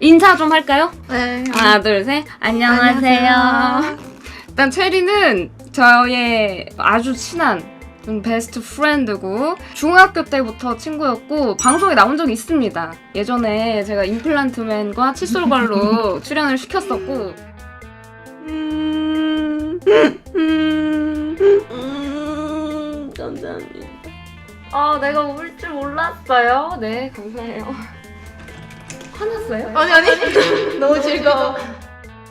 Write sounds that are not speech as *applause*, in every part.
인사 좀 할까요? 네. 하나, 둘, 셋. 안녕하세요. 일단 체리는 저의 아주 친한 음, 베스트 프렌드고 중학교 때부터 친구였고 방송에 나온 적이 있습니다. 예전에 제가 임플란트맨과 칫솔걸로 출연을 시켰었고 음, 음, 음, 감사합니다. 아 내가 울 줄 몰랐어요. 네 감사해요. 화났어요? 아니 아니. *laughs* 너무 즐거워.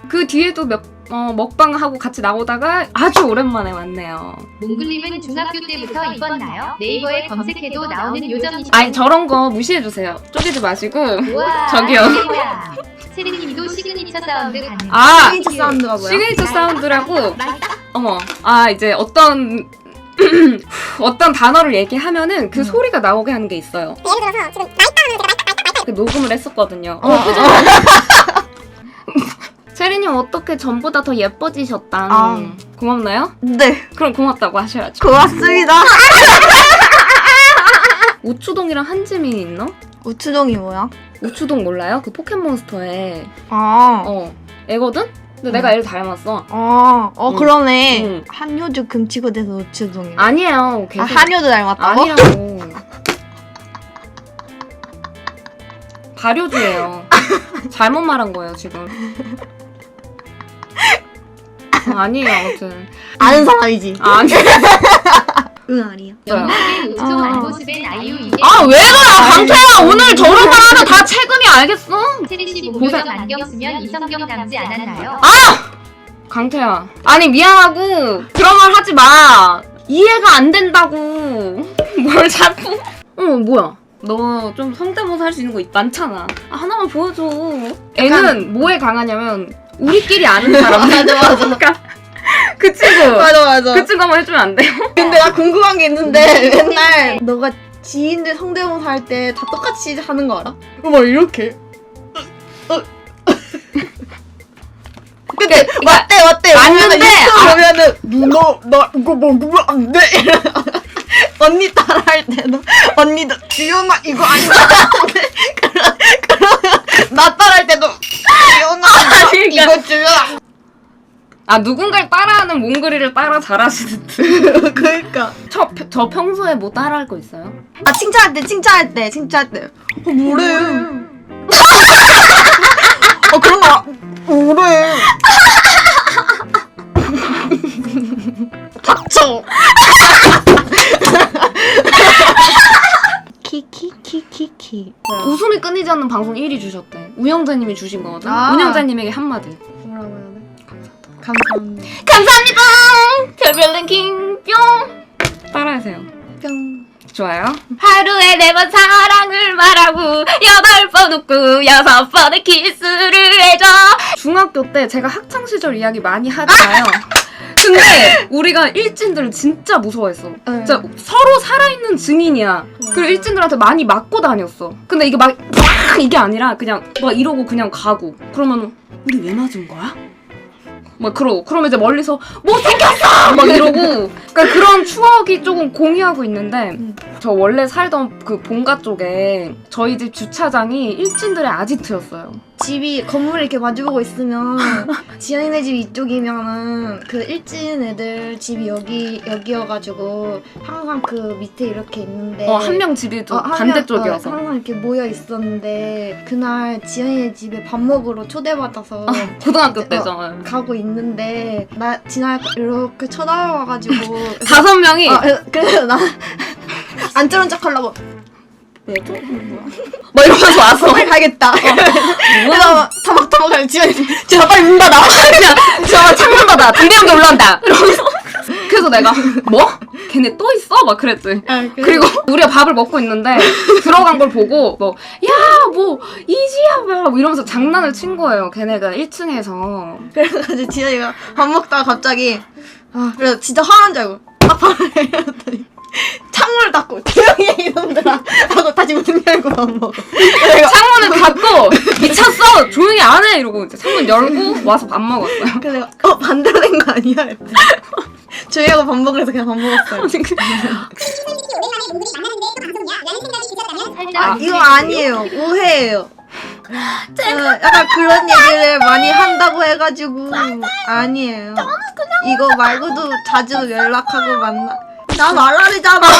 그 뒤에도 몇 어, 먹방하고 같이 나오다가 아주 오랜만에 왔네요. 몽글님은 중학교 때부터 입었나요? 네이버에 검색해도 나오는 요정이시죠? 아니 저런 거 무시해 주세요. 쪼개지 마시고. 우와, *laughs* 저기요. 세린님도 시그니처 사운드 가능. 아 시그니처 사운드가 뭐야? 시그니처 사운드라고. *laughs* 어머 아 이제 어떤 *clears throat* 어떤 단어를 얘기하면은 그 음. 소리가 나오게 하는 게 있어요. 예를 들어서 지금 나이다 하면 제가 나이다 그 녹음을 했었거든요. 어, 어, 표정. *laughs* 체리님 어떻게 전보다 더 예뻐지셨다. 아. 고맙나요? 네. 그럼 고맙다고 하셔야죠. 고맙습니다. *laughs* 우추동이랑 한지민이 있나? 우추동이 뭐야? 우추동 몰라요? 그 포켓몬스터에 아. 어 애거든? 근데 음. 내가 애를 닮았어. 아, 어 응. 그러네. 응. 한효주 금치고 돼서 우추동이. 아, 아니에요. 계속 한효주 닮았다고? 아니라고. 발효주예요. 잘못 말한 거예요 지금. 어, 아니에요 아무튼. 아는 사람이지. 아니. 응 아니야. 아. 아이유 이게 아왜 그래 강태야 오늘 저런 말 하면 다 최근이 알겠어? 세린씨 고생- 목요정 안경 쓰면 이성경 닮지 않았나요? 강태야. 아니 미안하고 그런 말 하지 마. 이해가 안 된다고. *laughs* 뭘 자꾸? 어 뭐야? 너 좀 성대모사 할 수 있는 거 있- 많잖아. 아, 하나만 보여줘. 애는 뭐에 강하냐면 우리끼리 아는 사람. *laughs* 맞아 맞아. 그러니까 그 친구. 맞아 맞아. 그 친구 한번 해주면 안 돼요? 근데 나 궁금한 게 있는데 맨날 너가 지인들 성대모사 할 때 다 똑같이 하는 거 알아? 막 이렇게. 어, 근데 맞대 맞대. 맞는데, 유튜브 아. 보면은 누나 나 이거 먹으면 안 돼. *laughs* *laughs* 언니 따라 할 때도 언니도 지연아 이거 아니야. 그러 그러면 나 따라 할 때도 지연아 그러니까. 이거 주연아. 아 누군가를 따라하는 몽글이를 따라 잘하시는 듯. *laughs* 그러니까. 저, 저 평소에 뭐 따라할 거 있어요? 아 칭찬할 때 칭찬할 때 칭찬할 때. 어 뭐래? *laughs* 어 그런 거 아- 뭐래? 닥쳐. 키키키키키. 끊이지 않는 방송 1위 주셨대. 우영자님이 주신 거거든. 아. 운영자님에게 한마디. 뭐라고 해야 돼? 감사합니다. 감사합니다. 별별 랭킹 뿅. 따라하세요. 뿅. 좋아요. 하루에 네 번 사랑을 말하고 여덟 번 웃고 여섯 번의 키스를 해줘. 중학교 때 제가 학창 시절 이야기 많이 하잖아요. *laughs* 근데 우리가 일진들을 진짜 무서워했어. 진짜 서로 살아있는 증인이야. 그리고 일진들한테 많이 맞고 다녔어. 근데 이게 막, 막 이게 아니라 그냥 막 이러고 그냥 가고. 그러면 우리 왜 맞은 거야? 막 그러고 그러면 이제 멀리서 뭐 생겼어 막 이러고 그러니까 그런 추억이 조금 공유하고 있는데 음. 저 원래 살던 그 본가 쪽에 저희 집 주차장이 일진들의 아지트였어요. 집이 건물 이렇게 마주보고 있으면 *laughs* 지연이네 집 이쪽이면은 그 일진 애들 집이 여기 여기여가지고 항상 그 밑에 이렇게 있는데 어 한 명 집이 좀 어, 한 명, 반대쪽이어서 어, 항상 이렇게 모여 있었는데 그날 지연이네 집에 밥 먹으러 초대받아서 고등학교 어, 때죠. 가고 있는데 나 지나가 이렇게 쳐다봐가지고 *laughs* 다섯 명이 어, 그래서 나 *laughs* 안 들은 척 하려고 왜죠? 막 *laughs* 이러면서 와서 빨리 가겠다. 뭐야? 그래서 타박타박 하면 지연이 지연 빨리 문 닫아. *laughs* 그냥 저 창문 닫아 담배 연기 올라온다 이러면서 *laughs* 그래서 내가 뭐? 걔네 또 있어? 막 그랬지. 그리고 우리가 밥을 먹고 있는데 들어간 걸 보고 뭐 야 뭐 이지야 뭐 이러면서 장난을 친 거예요. 걔네가 1층에서 그래가지고 지연이가 밥 먹다가 갑자기 아 그래서 진짜 화난 줄 알고 딱 밥을 이랬더니 창문을 닫고 조용히 해 이놈들아 하고 다시 문 열고 밥 먹어 내가 창문을 닫고 미쳤어 조용히 안 해 이러고 이제 창문 열고 와서 밥 먹었어요. 그래서 내가 어 반대로 된 거 아니야? 이랬더니 조용히 하고 밥 먹으래서 그냥 밥 먹었어요 드셨다면 살짝 아 이거 아니에요 오해예요 어, 약간 그런 얘기를 많이 한다고 해가지고 아니에요. 이거 말고도 자주 연락하고 만나. 나 말라리잖아. *laughs*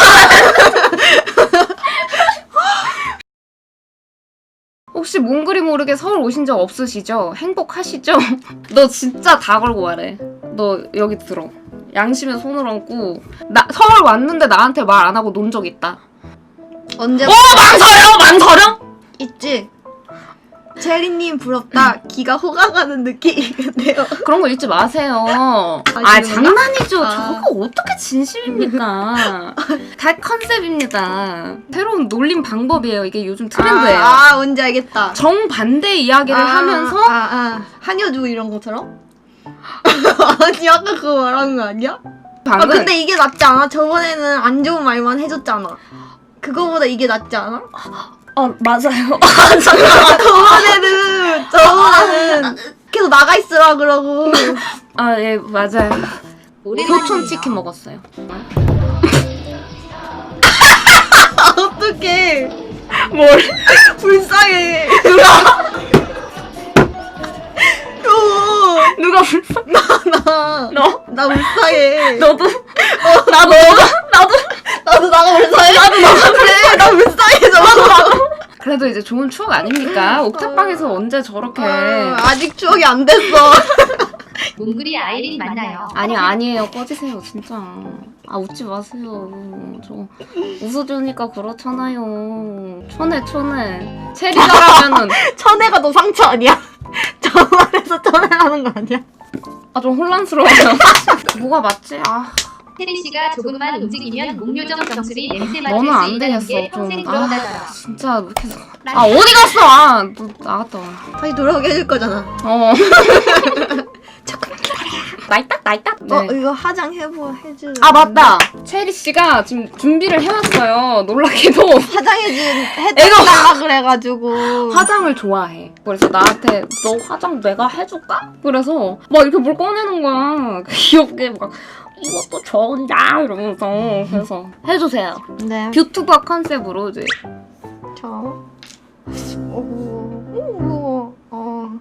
혹시 몽글이 모르게 서울 오신 적 없으시죠? 행복하시죠? *laughs* 너 진짜 다 걸고 말해. 너 여기 들어. 양심에 손을 얹고 나 서울 왔는데 나한테 말 안 하고 논 적 있다. 언제 어 망설여 망설여? 있지? 체리님 부럽다. 기가 호강하는 느낌인데요. *laughs* 그런 거 읽지 마세요. 아, 그런가? 장난이죠. 아. 저거 어떻게 진심입니까? *laughs* 다 컨셉입니다. 새로운 놀림 방법이에요. 이게 요즘 트렌드예요. 아, 아, 뭔지 알겠다. 정반대 이야기를 아, 하면서 아, 아. 한여주 이런 것처럼? *laughs* 아니 아까 그거 말하는 거 아니야? 아 근데 이게 낫지 않아? 저번에는 안 좋은 말만 해줬잖아. 그거보다 이게 낫지 않아? 어 맞아요. *laughs* 저번에는 저번에는 계속 나가 있으라 그러고 아 예 맞아요. 교촌 치킨 먹었어요. *laughs* 어떡해 뭘? 불쌍해 어, 누가 불쌍? 나, 너? 나 불쌍해 너도? 너도? 나도? 나도 나가 불쌍해 나도 나가 그래 나 불쌍해 나도 나도 그래도 이제 좋은 추억 아닙니까? 옥탑방에서 언제 저렇게? 아직 추억이 안 됐어 *laughs* 몽글이 아이린 만나요. 아니 아니에요 꺼지세요 진짜 아 웃지 마세요 저 웃어주니까 그렇잖아요 촌해 촌해 체리자라면은 천혜가 너 상처 아니야? *laughs* 저 말에서 천혜라는 거 아니야? 아 좀 혼란스러워요 *laughs* 뭐가 맞지? 아 혜리 씨가 조금만 움직이면 목묘정 정수리 냄새 맡을 너는 수 안 있다는 되겠어 게 평생 좀 아 그런다더라. 진짜 왜 이렇게 아 어디 갔어 아 너 나갔다 와 다시 돌아오게 해줄 거잖아 어. 나이딱 나이딱. 어 네. 이거 화장 해보 해줄 아 맞다. 체리 씨가 지금 준비를 해왔어요. 놀랍게도 화장해준 해달라 그래가지고 화장을 좋아해. 그래서 나한테 너 화장 내가 해줄까? 그래서 막 이렇게 뭘 꺼내는 거야. 귀엽게 막 이것도 좋은다 이러면서 그래서 해주세요. 네. 뷰튜버 컨셉으로 이제 저. 오, 오, 오, 어.